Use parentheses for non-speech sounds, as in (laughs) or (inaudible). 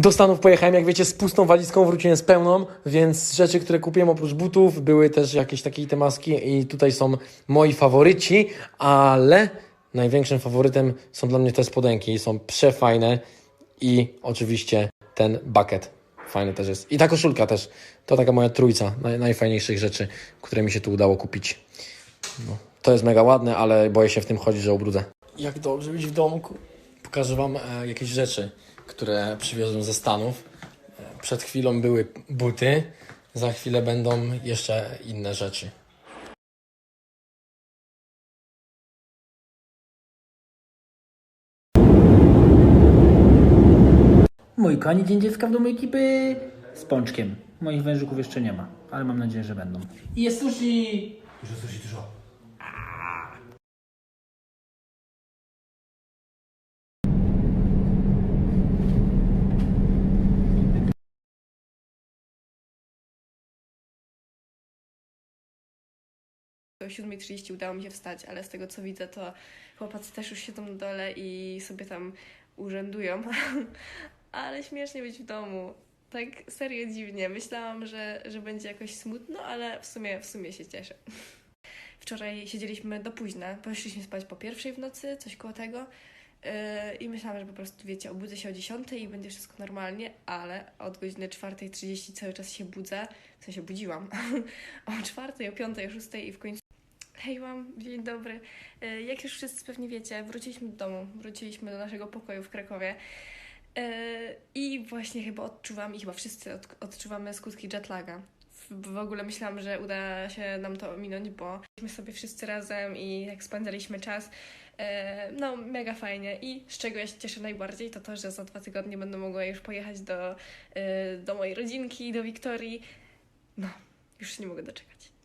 Do Stanów pojechałem, jak wiecie, z pustą walizką, wróciłem z pełną, więc rzeczy, które kupiłem oprócz butów, były też jakieś takie temaski i tutaj są moi faworyci, ale największym faworytem są dla mnie te spodenki, są przefajne i oczywiście ten bucket. Fajny też jest. I ta koszulka też. To taka moja trójca naj, najfajniejszych rzeczy, które mi się tu udało kupić. No, to jest mega ładne, ale boję się w tym chodzić, że ubrudzę. Jak dobrze być w domku. Pokażę Wam e, jakieś rzeczy, które przywiozłem ze Stanów. Przed chwilą były buty, za chwilę będą jeszcze inne rzeczy. Mój koń, dzień dziecka w domu ekipy z pączkiem. Moich wężyków jeszcze nie ma, ale mam nadzieję, że będą. I jest sushi! Dużo sushi, dużo. O 7.30 udało mi się wstać, ale z tego co widzę, to chłopacy też już siedzą na dole i sobie tam urzędują. (laughs) ale śmiesznie być w domu. Tak serio dziwnie. Myślałam, że, że będzie jakoś smutno, ale w sumie, w sumie się cieszę. (laughs) Wczoraj siedzieliśmy do późna. Poszliśmy spać po pierwszej w nocy, coś koło tego. Yy, I myślałam, że po prostu, wiecie, obudzę się o 10 i będzie wszystko normalnie, ale od godziny 4.30 cały czas się budzę. W sensie budziłam. (laughs) o 4, o 5, o 6 i w końcu Hej mam, dzień dobry. E, Jak już wszyscy pewnie wiecie, wróciliśmy do domu, wróciliśmy do naszego pokoju w Krakowie. E, I właśnie chyba odczuwam, i chyba wszyscy od, odczuwamy skutki jetlaga. W, ogóle myślałam, że uda się nam to ominąć, bo byliśmy sobie wszyscy razem i jak spędzaliśmy czas, e, no mega fajnie. I z czego ja się cieszę najbardziej, to to, że za dwa tygodnie będę mogła już pojechać do, do mojej rodzinki, do Wiktorii. No, już się nie mogę doczekać.